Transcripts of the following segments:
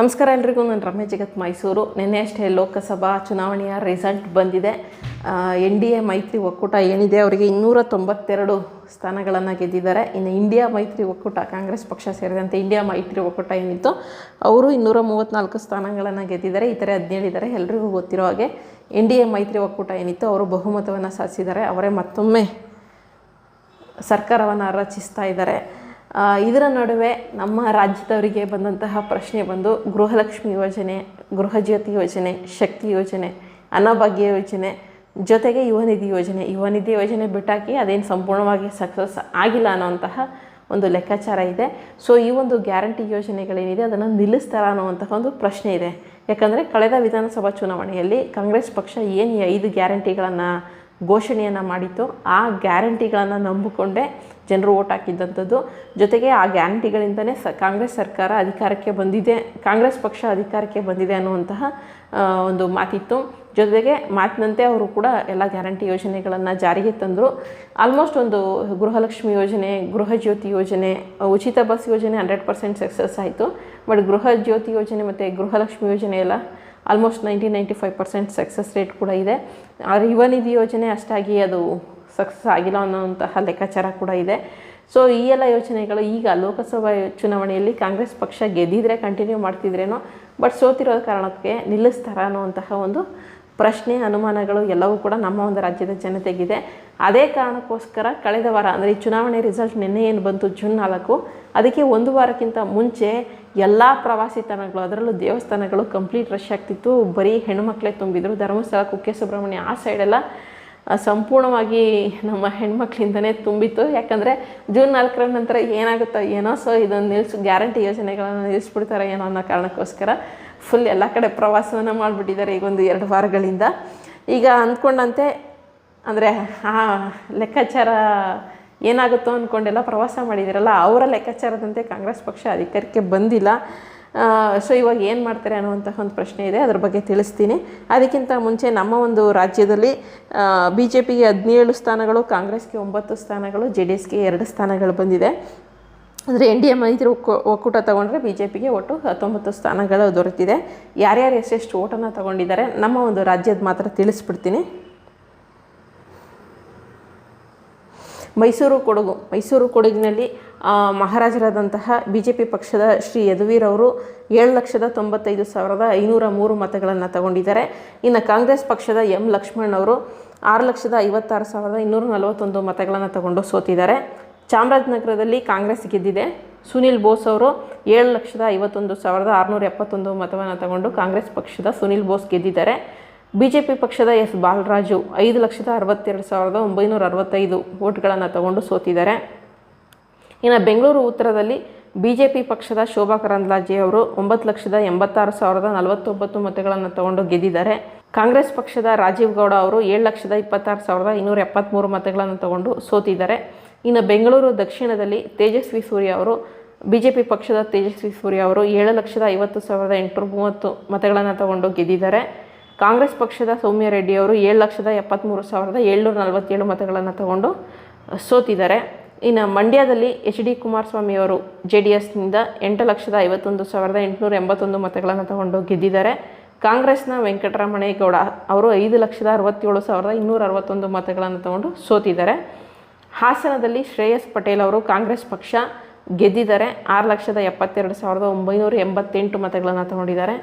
ನಮಸ್ಕಾರ ಎಲ್ರಿಗೂ, ನಾನು ರಮ್ಯ ಜಗತ್ ಮೈಸೂರು. ನಿನ್ನೆ ಅಷ್ಟೇ ಲೋಕಸಭಾ ಚುನಾವಣೆಯ ರಿಸಲ್ಟ್ ಬಂದಿದೆ. ಎನ್ ಡಿ ಎ ಮೈತ್ರಿ ಒಕ್ಕೂಟ ಏನಿದೆ, ಅವರಿಗೆ ಇನ್ನೂರ ತೊಂಬತ್ತೆರಡು ಸ್ಥಾನಗಳನ್ನು ಗೆದ್ದಿದ್ದಾರೆ. ಇನ್ನು ಇಂಡಿಯಾ ಮೈತ್ರಿ ಒಕ್ಕೂಟ, ಕಾಂಗ್ರೆಸ್ ಪಕ್ಷ ಸೇರಿದಂತೆ ಇಂಡಿಯಾ ಮೈತ್ರಿ ಒಕ್ಕೂಟ ಏನಿತ್ತು, ಅವರು ಇನ್ನೂರ ಮೂವತ್ತ್ನಾಲ್ಕು ಸ್ಥಾನಗಳನ್ನು ಗೆದ್ದಿದ್ದಾರೆ. ಇತರೆ ಹದಿನೇಳಿದ್ದಾರೆ ಎಲ್ರಿಗೂ ಗೊತ್ತಿರೋ ಹಾಗೆ, ಎನ್ ಡಿ ಎ ಮೈತ್ರಿ ಒಕ್ಕೂಟ ಏನಿತ್ತು, ಅವರು ಬಹುಮತವನ್ನು ಸಾಧಿಸಿದ್ದಾರೆ. ಅವರೇ ಮತ್ತೊಮ್ಮೆ ಸರ್ಕಾರವನ್ನು ರಚಿಸ್ತಾ ಇದ್ದಾರೆ. ಇದರ ನಡುವೆ ನಮ್ಮ ರಾಜ್ಯದವರಿಗೆ ಬಂದಂತಹ ಪ್ರಶ್ನೆ ಬಂದು ಗೃಹಲಕ್ಷ್ಮಿ ಯೋಜನೆ ಗೃಹಜ್ಯೋತಿ ಯೋಜನೆ, ಶಕ್ತಿ ಯೋಜನೆ, ಅನ್ನಭಾಗ್ಯ ಯೋಜನೆ, ಜೊತೆಗೆ ಯುವ ನಿಧಿ ಯೋಜನೆ. ಯುವ ನಿಧಿ ಯೋಜನೆ ಬಿಟ್ಟಾಕಿ ಅದೇನು ಸಂಪೂರ್ಣವಾಗಿ ಸಕ್ಸಸ್ ಆಗಿಲ್ಲ ಅನ್ನೋಂತಹ ಒಂದು ಲೆಕ್ಕಾಚಾರ ಇದೆ. ಸೊ ಈ ಒಂದು ಗ್ಯಾರಂಟಿ ಯೋಜನೆಗಳೇನಿದೆ, ಅದನ್ನು ನಿಲ್ಲಿಸ್ತಾರ ಅನ್ನುವಂತಹ ಒಂದು ಪ್ರಶ್ನೆ ಇದೆ. ಯಾಕಂದರೆ ಕಳೆದ ವಿಧಾನಸಭಾ ಚುನಾವಣೆಯಲ್ಲಿ ಕಾಂಗ್ರೆಸ್ ಪಕ್ಷ ಏನು ಐದು ಗ್ಯಾರಂಟಿಗಳನ್ನು ಘೋಷಣೆಯನ್ನು ಮಾಡಿತ್ತು, ಆ ಗ್ಯಾರಂಟಿಗಳನ್ನು ನಂಬಿಕೊಂಡೇ ಜನರು ಓಟ್ ಹಾಕಿದ್ದಂಥದ್ದು. ಜೊತೆಗೆ ಆ ಗ್ಯಾರಂಟಿಗಳಿಂದನೇ ಸ ಕಾಂಗ್ರೆಸ್ ಸರ್ಕಾರ ಅಧಿಕಾರಕ್ಕೆ ಬಂದಿದೆ, ಕಾಂಗ್ರೆಸ್ ಪಕ್ಷ ಅಧಿಕಾರಕ್ಕೆ ಬಂದಿದೆ ಅನ್ನುವಂತಹ ಒಂದು ಮಾತಿತ್ತು. ಜೊತೆಗೆ ಮಾತಿನಂತೆ ಅವರು ಕೂಡ ಎಲ್ಲ ಗ್ಯಾರಂಟಿ ಯೋಜನೆಗಳನ್ನು ಜಾರಿಗೆ ತಂದರು. ಆಲ್ಮೋಸ್ಟ್ ಒಂದು ಗೃಹಲಕ್ಷ್ಮಿ ಯೋಜನೆ, ಗೃಹ ಜ್ಯೋತಿ ಯೋಜನೆ, ಉಚಿತ ಬಸ್ ಯೋಜನೆ ಹಂಡ್ರೆಡ್ ಪರ್ಸೆಂಟ್ ಸಕ್ಸಸ್ ಆಯಿತು. ಬಟ್ ಗೃಹ ಜ್ಯೋತಿ ಯೋಜನೆ ಮತ್ತು ಗೃಹಲಕ್ಷ್ಮಿ ಯೋಜನೆ ಎಲ್ಲ almost ninety ninety five percent success rate ಕೂಡ ಇದೆ. ಆದರೆ ಯುವ ನಿಧಿ ಯೋಜನೆ ಅಷ್ಟಾಗಿ ಅದು ಸಕ್ಸಸ್ ಆಗಿಲ್ಲ ಅನ್ನೋಂತಹ ಲೆಕ್ಕಾಚಾರ ಕೂಡ ಇದೆ. ಸೊ ಈ ಎಲ್ಲ ಯೋಚನೆಗಳು ಈಗ ಲೋಕಸಭಾ ಚುನಾವಣೆಯಲ್ಲಿ ಕಾಂಗ್ರೆಸ್ ಪಕ್ಷ ಗೆದ್ದಿದ್ರೆ ಕಂಟಿನ್ಯೂ ಮಾಡ್ತಿದ್ರೇನೋ ಬಟ್ ಸೋತಿರೋ ಕಾರಣಕ್ಕೆ ನಿಲ್ಲಿಸ್ತಾರ ಅನ್ನುವಂತಹ ಒಂದು ಪ್ರಶ್ನೆ, ಅನುಮಾನಗಳು ಎಲ್ಲವೂ ಕೂಡ ನಮ್ಮ ಒಂದು ರಾಜ್ಯದ ಜನತೆಗಿದೆ. ಅದೇ ಕಾರಣಕ್ಕೋಸ್ಕರ ಕಳೆದ ವಾರ, ಅಂದರೆ ಈ ಚುನಾವಣೆ ರಿಸಲ್ಟ್ ನಿನ್ನೆ ಏನು ಬಂತು? ಜೂನ್ ನಾಲ್ಕು. ಅದಕ್ಕೆ ಒಂದು ವಾರಕ್ಕಿಂತ ಮುಂಚೆ ಎಲ್ಲ ಪ್ರವಾಸಿ ತಾಣಗಳು, ಅದರಲ್ಲೂ ದೇವಸ್ಥಾನಗಳು ಕಂಪ್ಲೀಟ್ ರಶ್ ಆಗ್ತಿತ್ತು. ಬರೀ ಹೆಣ್ಣುಮಕ್ಕಳೇ ತುಂಬಿದ್ರು. ಧರ್ಮಸ್ಥಳ, ಕುಕ್ಕೆ ಸುಬ್ರಹ್ಮಣ್ಯ ಆ ಸೈಡೆಲ್ಲ ಸಂಪೂರ್ಣವಾಗಿ ನಮ್ಮ ಹೆಣ್ಮಕ್ಳಿಂದನೇ ತುಂಬಿತ್ತು. ಯಾಕಂದರೆ ಜೂನ್ ನಾಲ್ಕರ ನಂತರ ಏನಾಗುತ್ತೋ ಏನೋ ಸೊ ಇದನ್ನು ನಿಲ್ಲಿಸಿ ಗ್ಯಾರಂಟಿ ಯೋಜನೆಗಳನ್ನು ನಿಲ್ಲಿಸ್ಬಿಡ್ತಾರೆ ಏನೋ ಅನ್ನೋ ಕಾರಣಕ್ಕೋಸ್ಕರ ಫುಲ್ ಎಲ್ಲ ಕಡೆ ಪ್ರವಾಸವನ್ನು ಮಾಡಿಬಿಟ್ಟಿದ್ದಾರೆ ಈಗ ಒಂದು ಎರಡು ವಾರಗಳಿಂದ. ಈಗ ಅಂದ್ಕೊಂಡಂತೆ, ಅಂದರೆ ಆ ಲೆಕ್ಕಾಚಾರ ಏನಾಗುತ್ತೋ ಅಂದ್ಕೊಂಡೆಲ್ಲ ಪ್ರವಾಸ ಮಾಡಿದಿರಲ್ಲ, ಅವರ ಲೆಕ್ಕಾಚಾರದಂತೆ ಕಾಂಗ್ರೆಸ್ ಪಕ್ಷ ಅಧಿಕಾರಕ್ಕೆ ಬಂದಿಲ್ಲ. ಸೊ ಇವಾಗ ಏನು ಮಾಡ್ತಾರೆ ಅನ್ನುವಂತಹ ಒಂದು ಪ್ರಶ್ನೆ ಇದೆ, ಅದ್ರ ಬಗ್ಗೆ ತಿಳಿಸ್ತೀನಿ. ಅದಕ್ಕಿಂತ ಮುಂಚೆ ನಮ್ಮ ಒಂದು ರಾಜ್ಯದಲ್ಲಿ ಬಿ ಜೆ ಪಿಗೆ ಹದಿನೇಳು ಸ್ಥಾನಗಳು, ಕಾಂಗ್ರೆಸ್ಗೆ ಒಂಬತ್ತು ಸ್ಥಾನಗಳು ಜೆ ಡಿ ಎಸ್ಗೆ ಎರಡು ಸ್ಥಾನಗಳು ಬಂದಿದೆ. ಅಂದರೆ ಎನ್ ಡಿ ಎ ಮೈತ್ರಿ ಒಕ್ಕೂ, ಒಕ್ಕೂಟ ತೊಗೊಂಡ್ರೆ ಬಿ ಜೆ ಪಿಗೆ ಒಟ್ಟು ಹತ್ತೊಂಬತ್ತು ಸ್ಥಾನಗಳು ದೊರೆತಿದೆ. ಯಾರ್ಯಾರು ಎಷ್ಟೆಷ್ಟು ಓಟನ್ನು ತಗೊಂಡಿದ್ದಾರೆ, ನಮ್ಮ ಒಂದು ರಾಜ್ಯದ ಮಾತ್ರ ತಿಳಿಸ್ಬಿಡ್ತೀನಿ. ಮೈಸೂರು ಕೊಡಗು, ಮೈಸೂರು ಕೊಡಗಿನಲ್ಲಿ ಮಹಾರಾಜರಾದಂತಹ ಬಿ ಜೆ ಪಿ ಪಕ್ಷದ ಶ್ರೀ ಯದುವೀರ್ ಅವರು ಏಳು ಲಕ್ಷದ ತೊಂಬತ್ತೈದು ಸಾವಿರದ ಐನೂರ ಮೂರು ಮತಗಳನ್ನು ತಗೊಂಡಿದ್ದಾರೆ. ಇನ್ನು ಕಾಂಗ್ರೆಸ್ ಪಕ್ಷದ ಎಂ ಲಕ್ಷ್ಮಣ್ ಅವರು ಆರು ಲಕ್ಷದ ಐವತ್ತಾರು ಸಾವಿರದ ಇನ್ನೂರ ನಲವತ್ತೊಂದು ಮತಗಳನ್ನು ತಗೊಂಡು ಸೋತಿದ್ದಾರೆ. ಚಾಮರಾಜನಗರದಲ್ಲಿ ಕಾಂಗ್ರೆಸ್ ಗೆದ್ದಿದೆ. ಸುನಿಲ್ ಬೋಸ್ ಅವರು ಏಳು ಲಕ್ಷದ ಐವತ್ತೊಂದು ಸಾವಿರದ ಆರುನೂರ ಎಪ್ಪತ್ತೊಂದು ಮತವನ್ನು ತಗೊಂಡು ಕಾಂಗ್ರೆಸ್ ಪಕ್ಷದ ಸುನಿಲ್ ಬೋಸ್ ಗೆದ್ದಿದ್ದಾರೆ. ಬಿ ಜೆ ಪಿ ಪಕ್ಷದ ಎಸ್ ಬಾಲರಾಜು ಐದು ಲಕ್ಷದ ಅರವತ್ತೆರಡು ಸಾವಿರದ ಒಂಬೈನೂರ ಅರವತ್ತೈದು ವೋಟ್ಗಳನ್ನು ತಗೊಂಡು ಸೋತಿದ್ದಾರೆ. ಇನ್ನು ಬೆಂಗಳೂರು ಉತ್ತರದಲ್ಲಿ ಬಿ ಜೆ ಪಿ ಪಕ್ಷದ ಶೋಭಾ ಕರಂದ್ಲಾಜೆ ಅವರು ಒಂಬತ್ತು ಲಕ್ಷದ ಎಂಬತ್ತಾರು ಸಾವಿರದ ನಲವತ್ತೊಂಬತ್ತು ಮತಗಳನ್ನು ತಗೊಂಡು ಗೆದ್ದಿದ್ದಾರೆ. ಕಾಂಗ್ರೆಸ್ ಪಕ್ಷದ ರಾಜೀವ್ ಗೌಡ ಅವರು ಏಳು ಲಕ್ಷದ ಇಪ್ಪತ್ತಾರು ಸಾವಿರದ ಇನ್ನೂರ ಎಪ್ಪತ್ತ್ಮೂರು ಮತಗಳನ್ನು ತಗೊಂಡು ಸೋತಿದ್ದಾರೆ. ಇನ್ನು ಬೆಂಗಳೂರು ದಕ್ಷಿಣದಲ್ಲಿ ತೇಜಸ್ವಿ ಸೂರ್ಯ ಅವರು ಬಿ ಜೆ ಪಿ ಪಕ್ಷದ ತೇಜಸ್ವಿ ಸೂರ್ಯ ಅವರು ಏಳು ಲಕ್ಷದ ಐವತ್ತು ಸಾವಿರದ ಎಂಟುನೂರ ಮೂವತ್ತು ಮತಗಳನ್ನು ತಗೊಂಡು ಗೆದ್ದಿದ್ದಾರೆ. ಕಾಂಗ್ರೆಸ್ ಪಕ್ಷದ ಸೌಮ್ಯ ರೆಡ್ಡಿ ಅವರು ಏಳು ಲಕ್ಷದ ಎಪ್ಪತ್ತ್ಮೂರು ಸಾವಿರದ ಏಳ್ನೂರ ನಲವತ್ತೇಳು ಮತಗಳನ್ನು ತಗೊಂಡು ಸೋತಿದ್ದಾರೆ. ಇನ್ನು ಮಂಡ್ಯದಲ್ಲಿ ಎಚ್ ಡಿ ಕುಮಾರಸ್ವಾಮಿ ಅವರು ಜೆ ಡಿ ಎಸ್ನಿಂದ ಎಂಟು ಲಕ್ಷದ ಐವತ್ತೊಂದು ಸಾವಿರದ ಎಂಟುನೂರ ಎಂಬತ್ತೊಂದು ಮತಗಳನ್ನು ತಗೊಂಡು ಗೆದ್ದಿದ್ದಾರೆ. ಕಾಂಗ್ರೆಸ್ನ ವೆಂಕಟರಮಣೇಗೌಡ ಅವರು ಐದು ಲಕ್ಷದ ಅರವತ್ತೇಳು ಸಾವಿರದ ಇನ್ನೂರ ಅರವತ್ತೊಂದು ಮತಗಳನ್ನು ತಗೊಂಡು ಸೋತಿದ್ದಾರೆ. ಹಾಸನದಲ್ಲಿ ಶ್ರೇಯಸ್ ಪಟೇಲ್ ಅವರು ಕಾಂಗ್ರೆಸ್ ಪಕ್ಷ ಗೆದ್ದಿದ್ದಾರೆ. ಆರು ಲಕ್ಷದ ಎಪ್ಪತ್ತೆರಡು ಸಾವಿರದ ಒಂಬೈನೂರ ಎಂಬತ್ತೆಂಟು ಮತಗಳನ್ನು ತಗೊಂಡಿದ್ದಾರೆ.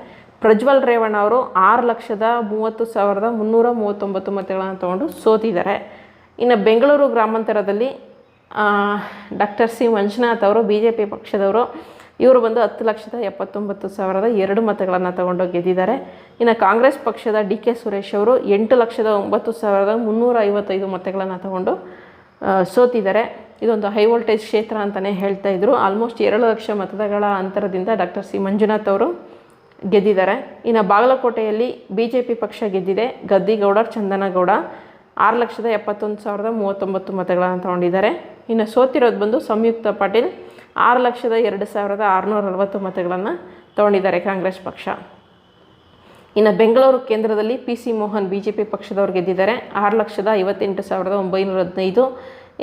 ಪ್ರಜ್ವಲ್ ರೇವಣ್ಣ ಅವರು ಆರು ಲಕ್ಷದ ಮೂವತ್ತು ಸಾವಿರದ ಮುನ್ನೂರ ಮೂವತ್ತೊಂಬತ್ತು ಮತಗಳನ್ನು ತಗೊಂಡು ಸೋತಿದ್ದಾರೆ. ಇನ್ನು ಬೆಂಗಳೂರು ಗ್ರಾಮಾಂತರದಲ್ಲಿ ಡಾಕ್ಟರ್ ಸಿ ಮಂಜುನಾಥ್ ಅವರು ಬಿ ಜೆ ಪಿ ಪಕ್ಷದವರು, ಇವರು ಬಂದು ಹತ್ತು ಲಕ್ಷದ ಎಪ್ಪತ್ತೊಂಬತ್ತು ಸಾವಿರದ ಎರಡು ಮತಗಳನ್ನು ತಗೊಂಡು ಗೆದ್ದಿದ್ದಾರೆ. ಇನ್ನು ಕಾಂಗ್ರೆಸ್ ಪಕ್ಷದ ಡಿ ಕೆ ಸುರೇಶ್ ಅವರು ಎಂಟು ಲಕ್ಷದ ಒಂಬತ್ತು ಸಾವಿರದ ಮುನ್ನೂರ ಐವತ್ತೈದು ಮತಗಳನ್ನು ತಗೊಂಡು ಸೋತಿದ್ದಾರೆ. ಇದೊಂದು ಹೈ ವೋಲ್ಟೇಜ್ ಕ್ಷೇತ್ರ ಅಂತಲೇ ಹೇಳ್ತಾ ಇದ್ರು. ಆಲ್ಮೋಸ್ಟ್ ಎರಡು ಲಕ್ಷ ಮತಗಳ ಅಂತರದಿಂದ ಡಾಕ್ಟರ್ ಸಿ ಮಂಜುನಾಥ್ ಅವರು ಗೆದ್ದಿದ್ದಾರೆ. ಇನ್ನು ಬಾಗಲಕೋಟೆಯಲ್ಲಿ ಬಿ ಜೆ ಪಿ ಪಕ್ಷ ಗೆದ್ದಿದೆ. ಗದ್ದಿಗೌಡ ಚಂದನಗೌಡ ಆರು ಲಕ್ಷದ ಎಪ್ಪತ್ತೊಂದು ಸಾವಿರದ ಮೂವತ್ತೊಂಬತ್ತು ಮತಗಳನ್ನು ತಗೊಂಡಿದ್ದಾರೆ. ಇನ್ನು ಸೋತಿರೋದು ಬಂದು ಸಂಯುಕ್ತ ಪಾಟೀಲ್ ಆರು ಲಕ್ಷದ ಎರಡು ಸಾವಿರದ ಆರುನೂರ ನಲವತ್ತು ಮತಗಳನ್ನು ತಗೊಂಡಿದ್ದಾರೆ ಕಾಂಗ್ರೆಸ್ ಪಕ್ಷ. ಇನ್ನು ಬೆಂಗಳೂರು ಕೇಂದ್ರದಲ್ಲಿ P C Mohan B J P ಪಕ್ಷದವರು ಗೆದ್ದಿದ್ದಾರೆ. ಆರು ಲಕ್ಷದ ಐವತ್ತೆಂಟು ಸಾವಿರದ ಒಂಬೈನೂರ ಹದಿನೈದು.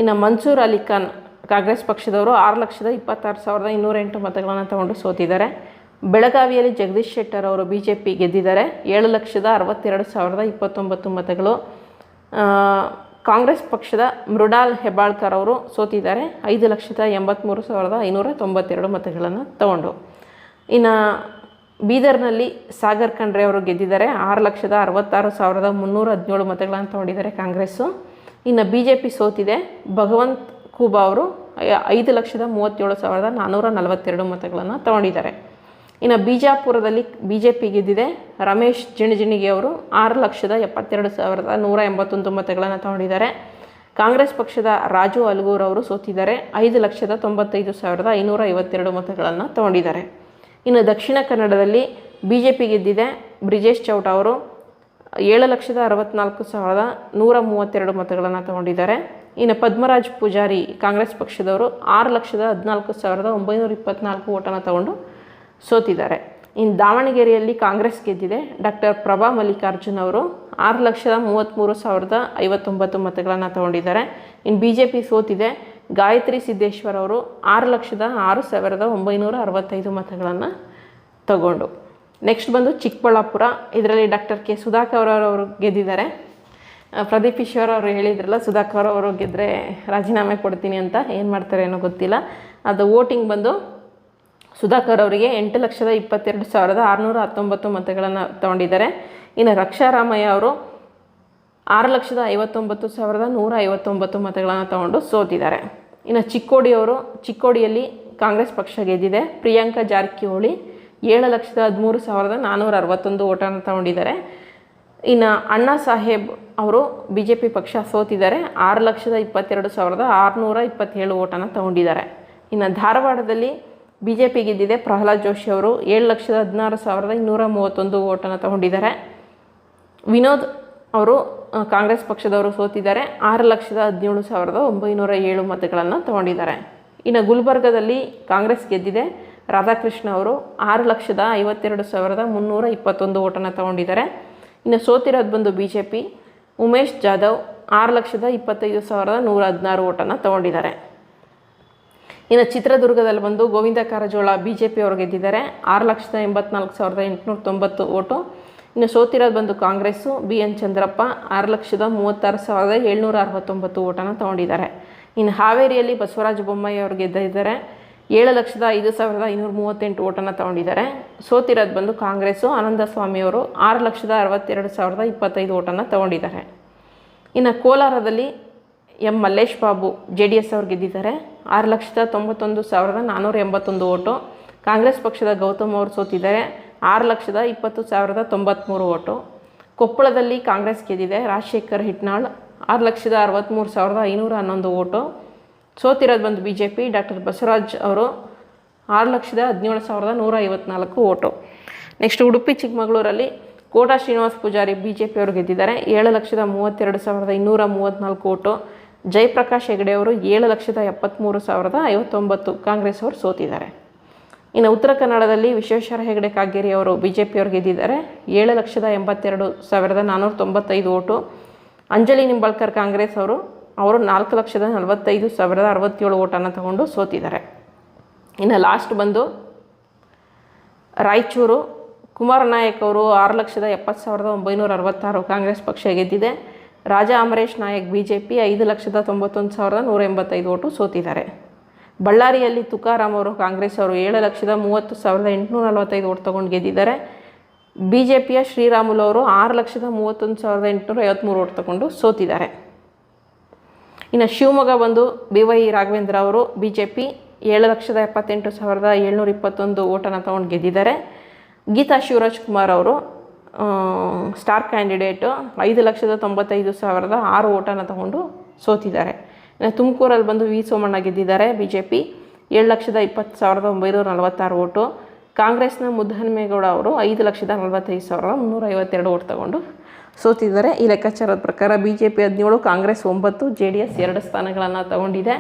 ಇನ್ನು ಮನ್ಸೂರ್ ಅಲಿ ಖಾನ್ ಕಾಂಗ್ರೆಸ್ ಪಕ್ಷದವರು ಆರು ಲಕ್ಷದ ಇಪ್ಪತ್ತಾರು ಸಾವಿರದ ಇನ್ನೂರ ಎಂಟು ಮತಗಳನ್ನು ತಗೊಂಡು ಸೋತಿದ್ದಾರೆ. ಬೆಳಗಾವಿಯಲ್ಲಿ ಜಗದೀಶ್ ಶೆಟ್ಟರ್ ಅವರು ಬಿ ಜೆ ಪಿ ಗೆದ್ದಿದ್ದಾರೆ. ಏಳು ಲಕ್ಷದ ಅರವತ್ತೆರಡು ಸಾವಿರದ ಇಪ್ಪತ್ತೊಂಬತ್ತು ಮತಗಳು. ಕಾಂಗ್ರೆಸ್ ಪಕ್ಷದ ಮೃಡಾಲ್ ಹೆಬ್ಬಾಳ್ಕರ್ ಅವರು ಸೋತಿದ್ದಾರೆ. ಐದು ಲಕ್ಷದ ಎಂಬತ್ತ್ಮೂರು ಸಾವಿರದ ಐನೂರ ತೊಂಬತ್ತೆರಡು ಮತಗಳನ್ನು ತಗೊಂಡು. ಇನ್ನು ಬೀದರ್ನಲ್ಲಿ ಸಾಗರ್ ಖಂಡ್ರೆ ಅವರು ಗೆದ್ದಿದ್ದಾರೆ. ಆರು ಲಕ್ಷದ ಅರವತ್ತಾರು ಸಾವಿರದ ಮುನ್ನೂರ ಹದಿನೇಳು ಮತಗಳನ್ನು ತಗೊಂಡಿದ್ದಾರೆ ಕಾಂಗ್ರೆಸ್ಸು. ಇನ್ನು ಬಿ ಜೆ ಪಿ ಸೋತಿದೆ. ಭಗವಂತ್ ಖೂಬಾ ಅವರು ಐದು ಲಕ್ಷದ ಮೂವತ್ತೇಳು ಸಾವಿರದ ನಾನ್ನೂರ ನಲವತ್ತೆರಡು ಮತಗಳನ್ನು ತಗೊಂಡಿದ್ದಾರೆ. ಇನ್ನು ಬಿಜಾಪುರದಲ್ಲಿ ಬಿ ಜೆ ಪಿ ಗೆದ್ದಿದೆ ರಮೇಶ್ ಜಿಣಜಿಣಿಗೆ ಅವರು ಆರು ಲಕ್ಷದ ಎಪ್ಪತ್ತೆರಡು ಸಾವಿರದ ನೂರ ಎಂಬತ್ತೊಂದು ಮತಗಳನ್ನು ತಗೊಂಡಿದ್ದಾರೆ. ಕಾಂಗ್ರೆಸ್ ಪಕ್ಷದ ರಾಜು ಅಲ್ಗೂರ್ ಅವರು ಸೋತಿದ್ದಾರೆ. ಐದು ಲಕ್ಷದ ತೊಂಬತ್ತೈದು ಸಾವಿರದ ಐನೂರ ಐವತ್ತೆರಡು ಮತಗಳನ್ನು ತಗೊಂಡಿದ್ದಾರೆ. ಇನ್ನು ದಕ್ಷಿಣ ಕನ್ನಡದಲ್ಲಿ ಬಿ ಜೆ ಪಿ ಗೆದ್ದಿದೆ ಬ್ರಿಜೇಶ್ ಚೌಟ ಅವರು. ಏಳು ಲಕ್ಷದ ಅರವತ್ನಾಲ್ಕು ಸಾವಿರದ ನೂರ ಮೂವತ್ತೆರಡು ಮತಗಳನ್ನು ತಗೊಂಡಿದ್ದಾರೆ. ಇನ್ನು ಪದ್ಮರಾಜ್ ಪೂಜಾರಿ ಕಾಂಗ್ರೆಸ್ ಪಕ್ಷದವರು ಆರು ಲಕ್ಷದ ಹದಿನಾಲ್ಕು ಸಾವಿರದ ಒಂಬೈನೂರ ಇಪ್ಪತ್ನಾಲ್ಕು ಓಟನ್ನು ತಗೊಂಡು ಸೋತಿದ್ದಾರೆ. ಇನ್ನು ದಾವಣಗೆರೆಯಲ್ಲಿ ಕಾಂಗ್ರೆಸ್ ಗೆದ್ದಿದೆ. ಡಾಕ್ಟರ್ ಪ್ರಭಾ ಮಲ್ಲಿಕಾರ್ಜುನ್ ಅವರು ಆರು ಲಕ್ಷದ ಮೂವತ್ತ್ಮೂರು ಸಾವಿರದ ಐವತ್ತೊಂಬತ್ತು ಮತಗಳನ್ನು ತಗೊಂಡಿದ್ದಾರೆ. ಇನ್ನು ಬಿ ಜೆ ಪಿ ಸೋತಿದೆ. ಗಾಯತ್ರಿ ಸಿದ್ದೇಶ್ವರ್ ಅವರು ಆರು ಲಕ್ಷದ ಆರು ಸಾವಿರದ ಒಂಬೈನೂರ ಅರವತ್ತೈದು ಮತಗಳನ್ನು ತಗೊಂಡು. ನೆಕ್ಸ್ಟ್ ಬಂದು ಚಿಕ್ಕಬಳ್ಳಾಪುರ. ಇದರಲ್ಲಿ ಡಾಕ್ಟರ್ ಕೆ ಸುಧಾಕರ್ ಅವರು ಗೆದ್ದಿದ್ದಾರೆ. ಪ್ರದೀಪ್ ಈಶ್ವರ್ ಅವರು ಹೇಳಿದ್ರಲ್ಲ, ಸುಧಾಕರ್ ಅವರು ಗೆದ್ದರೆ ರಾಜೀನಾಮೆ ಕೊಡ್ತೀನಿ ಅಂತ ಏನು ಮಾಡ್ತಾರೆ ಏನೋ ಗೊತ್ತಿಲ್ಲ. ಅದು ವೋಟಿಂಗ್ ಬಂದು ಸುಧಾಕರ್ ಅವರಿಗೆ ಎಂಟು ಲಕ್ಷದ ಇಪ್ಪತ್ತೆರಡು ಸಾವಿರದ ಆರುನೂರ ಹತ್ತೊಂಬತ್ತು ಮತಗಳನ್ನು ತಗೊಂಡಿದ್ದಾರೆ. ಇನ್ನು ರಕ್ಷಾರಾಮಯ್ಯ ಅವರು ಆರು ಲಕ್ಷದ ಐವತ್ತೊಂಬತ್ತು ಸಾವಿರದ ನೂರ ಐವತ್ತೊಂಬತ್ತು ಮತಗಳನ್ನು ತಗೊಂಡು ಸೋತಿದ್ದಾರೆ. ಇನ್ನು ಚಿಕ್ಕೋಡಿಯವರು ಚಿಕ್ಕೋಡಿಯಲ್ಲಿ ಕಾಂಗ್ರೆಸ್ ಪಕ್ಷ ಗೆದ್ದಿದೆ. ಪ್ರಿಯಾಂಕಾ ಜಾರಕಿಹೊಳಿ ಏಳು ಲಕ್ಷದ ಹದಿಮೂರು ಸಾವಿರದ ನಾನ್ನೂರ ಅರವತ್ತೊಂದು ಓಟನ್ನು ತಗೊಂಡಿದ್ದಾರೆ. ಇನ್ನು ಅಣ್ಣಾ ಸಾಹೇಬ್ ಅವರು ಬಿ ಜೆ ಪಿ ಪಕ್ಷ ಸೋತಿದ್ದಾರೆ. ಆರು ಲಕ್ಷದ ಇಪ್ಪತ್ತೆರಡು ಸಾವಿರದ ಆರುನೂರ ಇಪ್ಪತ್ತೇಳು ಓಟನ್ನು ತಗೊಂಡಿದ್ದಾರೆ. ಇನ್ನು ಧಾರವಾಡದಲ್ಲಿ ಬಿ ಜೆ ಪಿ ಗೆದ್ದಿದೆ ಪ್ರಹ್ಲಾದ್ ಜೋಶಿ ಅವರು. ಏಳು ಲಕ್ಷದ ಹದಿನಾರು ಸಾವಿರದ ಇನ್ನೂರ ಮೂವತ್ತೊಂದು ಓಟನ್ನು ತಗೊಂಡಿದ್ದಾರೆ. ವಿನೋದ್ ಅವರು ಕಾಂಗ್ರೆಸ್ ಪಕ್ಷದವರು ಸೋತಿದ್ದಾರೆ. ಆರು ಲಕ್ಷದ ಹದಿನೇಳು ಸಾವಿರದ ಒಂಬೈನೂರ ಏಳು ಮತಗಳನ್ನು ತಗೊಂಡಿದ್ದಾರೆ. ಇನ್ನು ಗುಲ್ಬರ್ಗದಲ್ಲಿ ಕಾಂಗ್ರೆಸ್ ಗೆದ್ದಿದೆ. ರಾಧಾಕೃಷ್ಣ ಅವರು ಆರು ಲಕ್ಷದ ಐವತ್ತೆರಡು ಸಾವಿರದ ಮುನ್ನೂರ ಇಪ್ಪತ್ತೊಂದು ಓಟನ್ನು ತಗೊಂಡಿದ್ದಾರೆ. ಇನ್ನು ಸೋತಿರೋದು ಬಂದು B J P Umesh Jadhav ಆರು ಲಕ್ಷದ ಇಪ್ಪತ್ತೈದು ಸಾವಿರದ ನೂರ ಹದಿನಾರು ಓಟನ್ನು ತಗೊಂಡಿದ್ದಾರೆ. ಇನ್ನು ಚಿತ್ರದುರ್ಗದಲ್ಲಿ ಬಂದು Govinda Karajol B J P ಅವರು ಗೆದ್ದಿದ್ದಾರೆ. ಆರು ಲಕ್ಷದ ಎಂಬತ್ನಾಲ್ಕು ಸಾವಿರದ ಎಂಟುನೂರ ತೊಂಬತ್ತು ಓಟು. ಇನ್ನು ಸೋತಿರೋದು ಬಂದು ಕಾಂಗ್ರೆಸ್ಸು ಬಿ ಎನ್ ಚಂದ್ರಪ್ಪ ಆರು ಲಕ್ಷದ ಮೂವತ್ತಾರು ಸಾವಿರದ ಏಳ್ನೂರ ಅರವತ್ತೊಂಬತ್ತು ಓಟನ್ನು ತಗೊಂಡಿದ್ದಾರೆ. ಇನ್ನು ಹಾವೇರಿಯಲ್ಲಿ ಬಸವರಾಜ ಬೊಮ್ಮಾಯಿ ಅವರು ಗೆದ್ದಿದ್ದಾರೆ. ಏಳು ಲಕ್ಷದ ಐದು ಸಾವಿರದ ಐನೂರ ಮೂವತ್ತೆಂಟು ಓಟನ್ನು ತಗೊಂಡಿದ್ದಾರೆ. ಸೋತಿರೋದು ಬಂದು ಕಾಂಗ್ರೆಸ್ಸು ಆನಂದ ಸ್ವಾಮಿ ಅವರು ಆರು ಲಕ್ಷದ ಅರವತ್ತೆರಡು ಸಾವಿರದ ಇಪ್ಪತ್ತೈದು ಓಟನ್ನು ತಗೊಂಡಿದ್ದಾರೆ. ಇನ್ನು ಕೋಲಾರದಲ್ಲಿ M Mallesh Babu J D S ಅವ್ರು ಗೆದ್ದಿದ್ದಾರೆ. ಆರು ಲಕ್ಷದ ತೊಂಬತ್ತೊಂದು ಸಾವಿರದ ನಾನ್ನೂರ ಎಂಬತ್ತೊಂದು ಓಟು. ಕಾಂಗ್ರೆಸ್ ಪಕ್ಷದ ಗೌತಮ್ ಅವರು ಸೋತಿದ್ದಾರೆ. ಆರು ಲಕ್ಷದ ಇಪ್ಪತ್ತು ಸಾವಿರದ ತೊಂಬತ್ತ್ಮೂರು ಓಟು. ಕೊಪ್ಪಳದಲ್ಲಿ ಕಾಂಗ್ರೆಸ್ ಗೆದ್ದಿದೆ. ರಾಜಶೇಖರ್ ಹಿಟ್ನಾಳ್ ಆರು ಲಕ್ಷದ ಅರವತ್ತ್ಮೂರು ಸಾವಿರದ ಐನೂರ ಹನ್ನೊಂದು ಓಟು. ಸೋತಿರೋದು ಬಂದು B J P doctor Basavaraj ಅವರು ಆರು ಲಕ್ಷದ ಹದಿನೇಳು ಸಾವಿರದ ನೂರ ಐವತ್ನಾಲ್ಕು ಓಟು. ನೆಕ್ಸ್ಟ್ ಉಡುಪಿ ಚಿಕ್ಕಮಗಳೂರಲ್ಲಿ ಕೋಟಾ ಶ್ರೀನಿವಾಸ್ ಪೂಜಾರಿ ಬಿ ಜೆ ಪಿಯವರು ಗೆದ್ದಿದ್ದಾರೆ. ಏಳು ಲಕ್ಷದ ಮೂವತ್ತೆರಡು ಸಾವಿರದ ಇನ್ನೂರ ಮೂವತ್ತ್ನಾಲ್ಕು ಓಟು. ಜಯಪ್ರಕಾಶ್ ಹೆಗಡೆ ಅವರು ಏಳು ಲಕ್ಷದ ಎಪ್ಪತ್ತ್ಮೂರು ಸಾವಿರದ ಐವತ್ತೊಂಬತ್ತು ಕಾಂಗ್ರೆಸ್ ಅವರು ಸೋತಿದ್ದಾರೆ. ಇನ್ನು ಉತ್ತರ ಕನ್ನಡದಲ್ಲಿ ವಿಶ್ವೇಶ್ವರ ಹೆಗಡೆ ಕಾಗೇರಿ ಅವರು ಬಿ ಜೆ ಪಿಯವರು ಗೆದ್ದಿದ್ದಾರೆ. ಏಳು ಲಕ್ಷದ ಎಂಬತ್ತೆರಡು ಸಾವಿರದ ನಾನ್ನೂರ ತೊಂಬತ್ತೈದು ಓಟು. ಅಂಜಲಿ ನಿಂಬಾಳ್ಕರ್ ಕಾಂಗ್ರೆಸ್ ಅವರು ಅವರು ನಾಲ್ಕು ಲಕ್ಷದ ನಲವತ್ತೈದು ಸಾವಿರದ ಅರವತ್ತೇಳು ಓಟನ್ನು ತಗೊಂಡು ಸೋತಿದ್ದಾರೆ. ಇನ್ನು ಲಾಸ್ಟ್ ಬಂದು ರಾಯಚೂರು ಕುಮಾರ್ ನಾಯಕ್ ಅವರು ಆರು ಲಕ್ಷದ ಎಪ್ಪತ್ತು ಸಾವಿರದ ಒಂಬೈನೂರ ಅರವತ್ತಾರು ಕಾಂಗ್ರೆಸ್ ಪಕ್ಷ ಗೆದ್ದಿದೆ. Raja Amaresh Nayak B J P ಐದು ಲಕ್ಷದ ತೊಂಬತ್ತೊಂದು ಸಾವಿರದ ನೂರ ಎಂಬತ್ತೈದು ಓಟು ಸೋತಿದ್ದಾರೆ. ಬಳ್ಳಾರಿಯಲ್ಲಿ ತುಕಾರಾಮ್ ಅವರು ಕಾಂಗ್ರೆಸ್ ಅವರು ಏಳು ಲಕ್ಷದ ಮೂವತ್ತು ಸಾವಿರದ ಎಂಟುನೂರ ನಲವತ್ತೈದು ಓಟ್ ತೊಗೊಂಡು ಗೆದ್ದಿದ್ದಾರೆ. ಬಿ ಜೆ ಪಿಯ ಶ್ರೀರಾಮುಲು ಅವರು ಆರು ಲಕ್ಷದ ಮೂವತ್ತೊಂದು ಸಾವಿರದ ಎಂಟುನೂರ ಐವತ್ತ್ಮೂರು ಓಟ್ ತಗೊಂಡು ಸೋತಿದ್ದಾರೆ. ಇನ್ನು ಶಿವಮೊಗ್ಗ ಬಂದು ಬಿ ವೈ ರಾಘವೇಂದ್ರ ಅವರು ಬಿ ಜೆ ಪಿ ಏಳು ಲಕ್ಷದ ಎಪ್ಪತ್ತೆಂಟು ಸಾವಿರದ ಏಳ್ನೂರ ಇಪ್ಪತ್ತೊಂದು ಓಟನ್ನು ತೊಗೊಂಡು ಗೆದ್ದಿದ್ದಾರೆ. ಗೀತಾ ಶಿವರಾಜ್ ಕುಮಾರ್ ಅವರು ಸ್ಟಾರ್ ಕ್ಯಾಂಡಿಡೇಟು ಐದು ಲಕ್ಷದ ತೊಂಬತ್ತೈದು ಸಾವಿರದ ಆರು ಓಟನ ತಗೊಂಡು ಸೋತಿದ್ದಾರೆ. ತುಮಕೂರಲ್ಲಿ ಬಂದು ವಿ ಸೋಮಣ್ಣ ಗೆದ್ದಿದ್ದಾರೆ ಬಿ ಜೆ ಪಿ ಏಳು ಲಕ್ಷದ ಇಪ್ಪತ್ತು ಸಾವಿರದ ಒಂಬೈನೂರ ನಲವತ್ತಾರು ಓಟು ಕಾಂಗ್ರೆಸ್ನ ಮುದ್ದಹನುಮೇಗೌಡ ಅವರು ಐದು ಲಕ್ಷದ ನಲವತ್ತೈದು ಸಾವಿರದ ಮುನ್ನೂರ ಐವತ್ತೆರಡು ಓಟ್ ತಗೊಂಡು ಸೋತಿದ್ದಾರೆ. ಈ ಲೆಕ್ಕಾಚಾರದ ಪ್ರಕಾರ ಬಿ ಜೆ ಪಿ ಹದಿನೇಳು, ಕಾಂಗ್ರೆಸ್ ಒಂಬತ್ತು ಜೆ ಡಿ ಎಸ್ ಎರಡು ಸ್ಥಾನಗಳನ್ನು ತಗೊಂಡಿದೆ.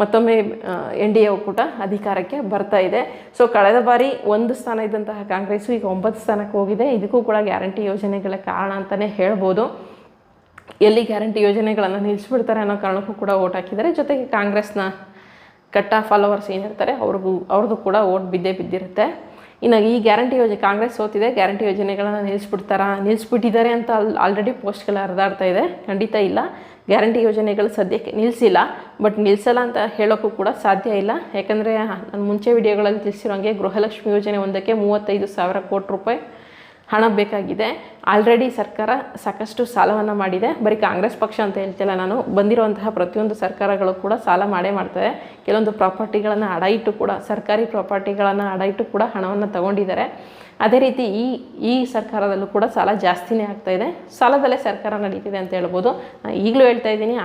ಮತ್ತೊಮ್ಮೆ ಎನ್ ಡಿ ಎ ಒಕ್ಕೂಟ ಅಧಿಕಾರಕ್ಕೆ ಬರ್ತಾ ಇದೆ. ಸೊ ಕಳೆದ ಬಾರಿ ಒಂದು ಸ್ಥಾನ ಇದ್ದಂತಹ ಕಾಂಗ್ರೆಸ್ಸು ಈಗ ಒಂಬತ್ತು ಸ್ಥಾನಕ್ಕೆ ಹೋಗಿದೆ. ಇದಕ್ಕೂ ಕೂಡ ಗ್ಯಾರಂಟಿ ಯೋಜನೆಗಳ ಕಾರಣ ಅಂತಲೇ ಹೇಳ್ಬೋದು. ಎಲ್ಲಿ ಗ್ಯಾರಂಟಿ ಯೋಜನೆಗಳನ್ನು ನಿಲ್ಲಿಸ್ಬಿಡ್ತಾರೆ ಅನ್ನೋ ಕಾರಣಕ್ಕೂ ಕೂಡ ಓಟ್ ಹಾಕಿದ್ದಾರೆ. ಜೊತೆಗೆ ಕಾಂಗ್ರೆಸ್ನ ಕಟ್ಟ ಫಾಲೋವರ್ಸ್ ಏನಿರ್ತಾರೆ, ಅವ್ರಿಗೂ, ಅವ್ರದ್ದು ಕೂಡ ಓಟ್ ಬಿದ್ದೇ ಬಿದ್ದಿರುತ್ತೆ. ಇನ್ನು ಈ ಗ್ಯಾರಂಟಿ ಯೋಜನೆ, ಕಾಂಗ್ರೆಸ್ ಸೋತಿದೆ, ಗ್ಯಾರಂಟಿ ಯೋಜನೆಗಳನ್ನು ನಿಲ್ಲಿಸ್ಬಿಡ್ತಾರಾ ನಿಲ್ಲಿಸ್ಬಿಟ್ಟಿದ್ದಾರೆ ಅಂತ ಅಲ್ಲಿ ಆಲ್ರೆಡಿ ಪೋಸ್ಟ್ಗಳು ಹರಿದಾಡ್ತಾ ಇದೆ. ಖಂಡಿತ ಇಲ್ಲ. ಗ್ಯಾರಂಟಿ ಯೋಜನೆಗಳು ಸದ್ಯಕ್ಕೆ ನಿಲ್ಲಿಸಿಲ್ಲ ಬಟ್ ನಿಲ್ಲಿಸಲ್ಲ ಅಂತ ಹೇಳೋಕ್ಕೂ ಕೂಡ ಸಾಧ್ಯ ಇಲ್ಲ. ಯಾಕಂದರೆ ನಾನು ಮುಂಚೆ ವಿಡಿಯೋಗಳಲ್ಲಿ ತಿಳಿಸಿರೋಂಗೆ ಗೃಹಲಕ್ಷ್ಮಿ ಯೋಜನೆ ಒಂದಕ್ಕೆ ಮೂವತ್ತೈದು ಸಾವಿರ ಕೋಟಿ ರೂಪಾಯಿ ಹಣ ಬೇಕಾಗಿದೆ. ಆಲ್ರೆಡಿ ಸರ್ಕಾರ ಸಾಕಷ್ಟು ಸಾಲವನ್ನು ಮಾಡಿದೆ. ಬರೀ ಕಾಂಗ್ರೆಸ್ ಪಕ್ಷ ಅಂತ ಹೇಳ್ತಿಲ್ಲ ನಾನು. ಬಂದಿರುವಂತಹ ಪ್ರತಿಯೊಂದು ಸರ್ಕಾರಗಳು ಕೂಡ ಸಾಲ ಮಾಡೇ ಮಾಡ್ತವೆ. ಕೆಲವೊಂದು ಪ್ರಾಪರ್ಟಿಗಳನ್ನು ಅಡ ಇಟ್ಟು ಕೂಡ, ಸರ್ಕಾರಿ ಪ್ರಾಪರ್ಟಿಗಳನ್ನು ಅಡ ಇಟ್ಟು ಕೂಡ ಹಣವನ್ನು ತಗೊಂಡಿದ್ದಾರೆ. ಅದೇ ರೀತಿ ಈ ಈ ಸರ್ಕಾರದಲ್ಲೂ ಕೂಡ ಸಾಲ ಜಾಸ್ತಿನೇ ಆಗ್ತಾ ಇದೆ. ಸಾಲದಲ್ಲೇ ಸರ್ಕಾರ ನಡೀತಿದೆ ಅಂತ ಹೇಳ್ಬೋದು. ಈಗಲೂ ಹೇಳ್ತಾ ಇದ್ದೀನಿ.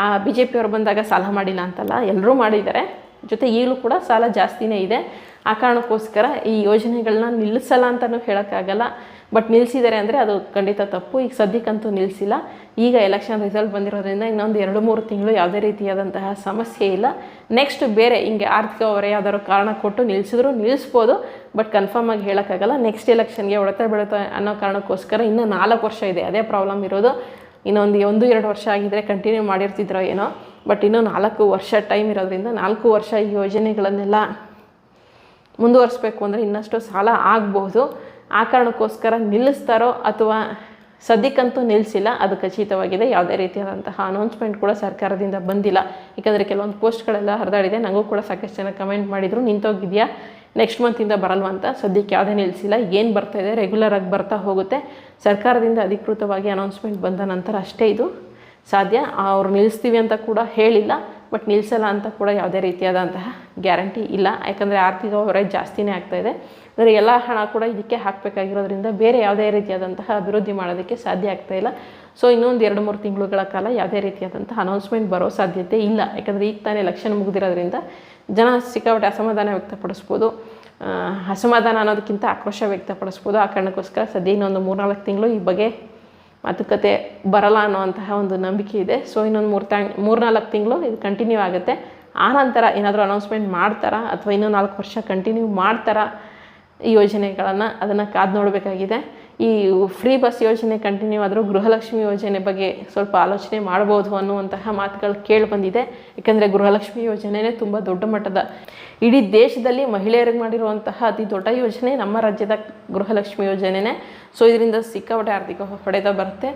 ಆ ಬಿ ಜೆ ಪಿಯವರು ಬಂದಾಗ ಸಾಲ ಮಾಡಿಲ್ಲ ಅಂತಲ್ಲ. ಎಲ್ಲರೂ ಮಾಡಿದ್ದಾರೆ. ಜೊತೆ ಈಗಲೂ ಕೂಡ ಸಾಲ ಜಾಸ್ತಿನೇ ಇದೆ. ಆ ಕಾರಣಕ್ಕೋಸ್ಕರ ಈ ಯೋಜನೆಗಳನ್ನ ನಿಲ್ಲಿಸಲ್ಲ ಅಂತಲೂ ಹೇಳೋಕ್ಕಾಗಲ್ಲ. ಬಟ್ ನಿಲ್ಲಿಸಿದ್ದಾರೆ ಅಂದರೆ ಅದು ಖಂಡಿತ ತಪ್ಪು. ಈಗ ಸದ್ಯಕ್ಕಂತೂ ನಿಲ್ಲಿಸಿಲ್ಲ ಈಗ ಎಲೆಕ್ಷನ್ ರಿಸಲ್ಟ್ ಬಂದಿರೋದ್ರಿಂದ ಇನ್ನೊಂದು ಎರಡು ಮೂರು ತಿಂಗಳು ಯಾವುದೇ ರೀತಿಯಾದಂತಹ ಸಮಸ್ಯೆ ಇಲ್ಲ. ನೆಕ್ಸ್ಟ್ ಬೇರೆ ಹಿಂಗೆ ಆರ್ಥಿಕ ಹೊರೆ ಯಾವ್ದಾದ್ರು ಕಾರಣ ಕೊಟ್ಟು ನಿಲ್ಲಿಸಿದ್ರು ನಿಲ್ಲಿಸ್ಬೋದು ಬಟ್ ಕನ್ಫರ್ಮ್ ಆಗಿ ಹೇಳೋಕ್ಕಾಗಲ್ಲ. ನೆಕ್ಸ್ಟ್ ಎಲೆಕ್ಷನ್ಗೆ ಹೊಡೆತ ಬೀಳುತ್ತೆ ಅನ್ನೋ ಕಾರಣಕ್ಕೋಸ್ಕರ ಇನ್ನು ನಾಲ್ಕು ವರ್ಷ ಇದೆ. ಅದೇ ಪ್ರಾಬ್ಲಮ್ ಇರೋದು. ಇನ್ನೊಂದು ಒಂದು, ಎರಡು ವರ್ಷ ಆಗಿದ್ದರೆ ಕಂಟಿನ್ಯೂ ಮಾಡಿರ್ತಿದ್ರೋ ಏನೋ. ಬಟ್ ಇನ್ನೂ ನಾಲ್ಕು ವರ್ಷ ಟೈಮ್ ಇರೋದ್ರಿಂದ ನಾಲ್ಕು ವರ್ಷ ಈ ಯೋಜನೆಗಳನ್ನೆಲ್ಲ ಮುಂದುವರಿಸ್ಬೇಕು ಅಂದರೆ ಇನ್ನಷ್ಟು ಸಾಲ ಆಗಬಹುದು ಆ ಕಾರಣಕ್ಕೋಸ್ಕರ ನಿಲ್ಲಿಸ್ತಾರೋ ಅಥವಾ ಸದ್ಯಕ್ಕಂತೂ ನಿಲ್ಲಿಸಿಲ್ಲ ಅದು ಖಚಿತವಾಗಿದೆ. ಯಾವುದೇ ರೀತಿಯಾದಂತಹ ಅನೌನ್ಸ್ಮೆಂಟ್ ಕೂಡ ಸರ್ಕಾರದಿಂದ ಬಂದಿಲ್ಲ. ಯಾಕಂದರೆ ಕೆಲವೊಂದು ಪೋಸ್ಟ್ಗಳೆಲ್ಲ ಹರಿದಾಡಿದೆ. ನನಗೂ ಕೂಡ ಸಾಕಷ್ಟು ಜನ ಕಮೆಂಟ್ ಮಾಡಿದರು. ನಿಂತೋಗಿದೆಯಾ? ನೆಕ್ಸ್ಟ್ ಮಂತಿಂದ ಬರಲ್ವಾ ಅಂತ. ಸದ್ಯಕ್ಕೆ ಯಾವುದೇ ನಿಲ್ಲಿಸಿಲ್ಲ ಏನು ಬರ್ತಾ ಇದೆ? ರೆಗ್ಯುಲರಾಗಿ ಬರ್ತಾ ಹೋಗುತ್ತೆ. ಸರ್ಕಾರದಿಂದ ಅಧಿಕೃತವಾಗಿ ಅನೌನ್ಸ್ಮೆಂಟ್ ಬಂದ ನಂತರ ಅಷ್ಟೇ ಇದು. ಸಾಧ್ಯ. ಅವ್ರು ನಿಲ್ಲಿಸ್ತೀವಿ ಅಂತ ಕೂಡ ಹೇಳಿಲ್ಲ, ಬಟ್ ನಿಲ್ಲಿಸಲ್ಲ ಅಂತ ಕೂಡ ಯಾವುದೇ ರೀತಿಯಾದಂತಹ ಗ್ಯಾರಂಟಿ ಇಲ್ಲ. ಯಾಕಂದರೆ ಆರ್ಥಿಕ ಹೊರೆ ಜಾಸ್ತಿನೇ ಇದೆ. ಅಂದರೆ ಎಲ್ಲ ಹಣ ಕೂಡ ಇದಕ್ಕೆ ಹಾಕಬೇಕಾಗಿರೋದ್ರಿಂದ ಬೇರೆ ಯಾವುದೇ ರೀತಿಯಾದಂತಹ ಅಭಿವೃದ್ಧಿ ಮಾಡೋದಕ್ಕೆ ಸಾಧ್ಯ ಆಗ್ತಾ ಇಲ್ಲ. ಸೊ ಇನ್ನೊಂದು ಎರಡು ಮೂರು ತಿಂಗಳುಗಳ ಕಾಲ ಯಾವುದೇ ರೀತಿಯಾದಂಥ ಅನೌನ್ಸ್ಮೆಂಟ್ ಬರೋ ಸಾಧ್ಯತೆ ಇಲ್ಲ. ಯಾಕಂದರೆ ಈಗ ತಾನೇ ಎಲೆಕ್ಷನ್ ಮುಗಿದಿರೋದ್ರಿಂದ ಜನ ಸಿಕ್ಕಾಪಟ್ಟೆ ಅಸಮಾಧಾನ ವ್ಯಕ್ತಪಡಿಸ್ಬೋದು. ಅಸಮಾಧಾನ ಅನ್ನೋದಕ್ಕಿಂತ ಆಕ್ರೋಶ ವ್ಯಕ್ತಪಡಿಸ್ಬೋದು. ಆ ಕಾರಣಕ್ಕೋಸ್ಕರ ಸದ್ಯ ಇನ್ನೊಂದು ಮೂರ್ನಾಲ್ಕು ತಿಂಗಳು ಈ ಬಗ್ಗೆ ಮಾತುಕತೆ ಬರಲ್ಲ ಅನ್ನುವಂತಹ ಒಂದು ನಂಬಿಕೆ ಇದೆ. ಸೊ ಇನ್ನೊಂದು ಮೂರು ತಾ ಮೂರ್ನಾಲ್ಕು ತಿಂಗಳು ಇದು ಕಂಟಿನ್ಯೂ ಆಗುತ್ತೆ. ಆನಂತರ ನಂತರ ಏನಾದರೂ ಅನೌನ್ಸ್ಮೆಂಟ್ ಮಾಡ್ತಾರಾ? ಅಥವಾ ಇನ್ನೂ ನಾಲ್ಕು ವರ್ಷ ಕಂಟಿನ್ಯೂ ಮಾಡ್ತಾರಾ? ಈ ಯೋಜನೆಗಳನ್ನು ಅದನ್ನು ಕಾದು ನೋಡಬೇಕಾಗಿದೆ. ಈ ಫ್ರೀ ಬಸ್ ಯೋಜನೆ ಕಂಟಿನ್ಯೂ ಆದರೂ ಗೃಹಲಕ್ಷ್ಮಿ ಯೋಜನೆ ಬಗ್ಗೆ ಸ್ವಲ್ಪ ಆಲೋಚನೆ ಮಾಡ್ಬೋದು ಅನ್ನುವಂತಹ ಮಾತುಗಳು ಕೇಳಿ ಬಂದಿದೆ. ಯಾಕಂದರೆ ಗೃಹಲಕ್ಷ್ಮಿ ಯೋಜನೆನೇ ತುಂಬ ದೊಡ್ಡ ಮಟ್ಟದ. ಇಡೀ ದೇಶದಲ್ಲಿ ಮಹಿಳೆಯರಿಗೆ ಮಾಡಿರುವಂತಹ ಅತಿ ದೊಡ್ಡ ಯೋಜನೆ ನಮ್ಮ ರಾಜ್ಯದ ಗೃಹಲಕ್ಷ್ಮಿ ಯೋಜನೆನೇ. ಸೊ ಇದರಿಂದ ಸಿಕ್ಕಾಪಟ್ಟೆ ಆರ್ಥಿಕ ಹೊಡೆತ ಬರುತ್ತೆ.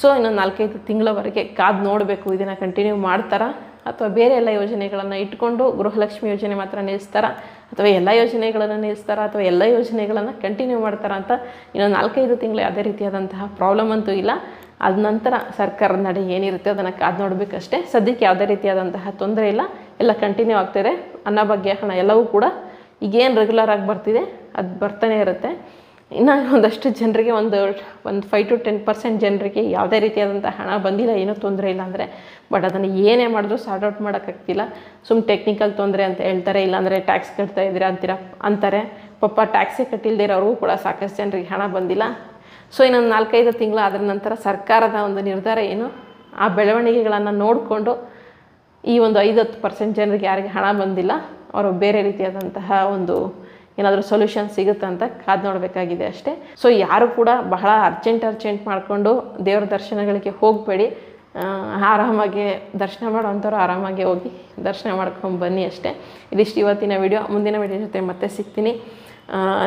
ಸೊ ಇನ್ನೊಂದು ನಾಲ್ಕೈದು ತಿಂಗಳವರೆಗೆ ಕಾದು ನೋಡಬೇಕು. ಇದನ್ನು ಕಂಟಿನ್ಯೂ ಮಾಡ್ತಾರಾ? ಅಥವಾ ಬೇರೆ ಎಲ್ಲ ಯೋಜನೆಗಳನ್ನು ಇಟ್ಕೊಂಡು ಗೃಹಲಕ್ಷ್ಮಿ ಯೋಜನೆ ಮಾತ್ರ ನಿಲ್ಲಿಸ್ತಾರಾ ಅಥವಾ ಎಲ್ಲ ಯೋಜನೆಗಳನ್ನು ನಿಲ್ಲಿಸ್ತಾರಾ ಅಥವಾ ಎಲ್ಲ ಯೋಜನೆಗಳನ್ನು ಕಂಟಿನ್ಯೂ ಮಾಡ್ತಾರಾ ಅಂತ ಇನ್ನೊಂದು ನಾಲ್ಕೈದು ತಿಂಗಳು ಯಾವುದೇ ರೀತಿಯಾದಂತಹ ಪ್ರಾಬ್ಲಮ್ ಅಂತೂ ಇಲ್ಲ. ಅದ ನಂತರ ಸರ್ಕಾರದ ನಡೆ ಏನಿರುತ್ತೆ ಅದನ್ನು ಕಾದು ನೋಡಬೇಕಷ್ಟೇ. ಸದ್ಯಕ್ಕೆ ಯಾವುದೇ ರೀತಿಯಾದಂತಹ ತೊಂದರೆ ಇಲ್ಲ. ಎಲ್ಲ ಕಂಟಿನ್ಯೂ ಆಗ್ತಿದೆ ಅನ್ನ ಬಗ್ಗೆ ಹಣ ಎಲ್ಲವೂ ಕೂಡ ಈಗೇನು ರೆಗ್ಯುಲರ್ ಆಗಿ ಬರ್ತಿದೆ. ಅದು ಬರ್ತಾನೆ ಇರುತ್ತೆ. ಇನ್ನು ಒಂದಷ್ಟು ಜನರಿಗೆ ಒಂದು ಒಂದು ಫೈವ್ ಟು ಟೆನ್ ಪರ್ಸೆಂಟ್ ಜನರಿಗೆ ಯಾವುದೇ ರೀತಿಯಾದಂಥ ಹಣ ಬಂದಿಲ್ಲ, ಏನೂ ತೊಂದರೆ ಇಲ್ಲ ಅಂದರೆ. ಬಟ್ ಅದನ್ನು ಏನೇ ಮಾಡಿದ್ರು ಸಾರ್ಟ್ ಔಟ್ ಮಾಡೋಕ್ಕಾಗ್ತಿಲ್ಲ ಸುಮ್ಮ ಟೆಕ್ನಿಕಲ್ ತೊಂದರೆ ಅಂತ ಹೇಳ್ತಾರೆ, ಇಲ್ಲಾಂದರೆ ಟ್ಯಾಕ್ಸ್ ಕಟ್ತಾ ಇದ್ದೀರಾ ಅಂತೀರ ಅಂತಾರೆ. ಪಾಪ ಟ್ಯಾಕ್ಸೇ ಕಟ್ಟಿಲ್ದೇ ಇರೋರು ಕೂಡ ಸಾಕಷ್ಟು ಜನರಿಗೆ ಹಣ ಬಂದಿಲ್ಲ. ಸೊ ಇನ್ನೊಂದು ನಾಲ್ಕೈದು ತಿಂಗಳು ಅದರ ನಂತರ ಸರ್ಕಾರದ ಒಂದು ನಿರ್ಧಾರ ಏನು? ಆ ಬೆಳವಣಿಗೆಗಳನ್ನು ನೋಡಿಕೊಂಡು ಈ ಒಂದು ಐವತ್ತು ಪರ್ಸೆಂಟ್ ಜನರಿಗೆ ಯಾರಿಗೆ ಹಣ ಬಂದಿಲ್ಲ, ಅವರು ಬೇರೆ ರೀತಿಯಾದಂತಹ ಒಂದು ಏನಾದರೂ ಸೊಲ್ಯೂಷನ್ ಸಿಗುತ್ತೆ ಅಂತ ಕಾದು ನೋಡಬೇಕಾಗಿದೆ ಅಷ್ಟೇ. ಸೊ ಯಾರು ಕೂಡ ಬಹಳ ಅರ್ಜೆಂಟ್ ಅರ್ಜೆಂಟ್ ಮಾಡಿಕೊಂಡು ದೇವ್ರ ದರ್ಶನಗಳಿಗೆ ಹೋಗಬೇಡಿ. ಆರಾಮಾಗಿ ದರ್ಶನ ಮಾಡುವಂಥವ್ರು ಆರಾಮಾಗಿ ಹೋಗಿ ದರ್ಶನ ಮಾಡ್ಕೊಂಡು ಬನ್ನಿ ಅಷ್ಟೇ. ಇದಿಷ್ಟು ಇವತ್ತಿನ ವಿಡಿಯೋ ಮುಂದಿನ ವಿಡಿಯೋ ಜೊತೆ ಮತ್ತೆ ಸಿಗ್ತೀನಿ.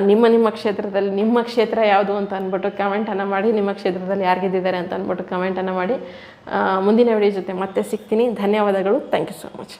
ನಿಮ್ಮ ನಿಮ್ಮ ಕ್ಷೇತ್ರದಲ್ಲಿ, ನಿಮ್ಮ ಕ್ಷೇತ್ರ ಯಾವುದು ಅಂತ ಅಂದ್ಬಿಟ್ಟು ಕಮೆಂಟನ್ನು ಮಾಡಿ. ನಿಮ್ಮ ಕ್ಷೇತ್ರದಲ್ಲಿ ಯಾರು ಗೆದ್ದಿದ್ದಾರೆ ಅಂತ ಅಂದ್ಬಿಟ್ಟು ಕಮೆಂಟನ್ನು ಮಾಡಿ. ಮುಂದಿನ ವಿಡಿಯೋ ಜೊತೆ ಮತ್ತೆ ಸಿಗ್ತೀನಿ. ಧನ್ಯವಾದಗಳು. Thank you so much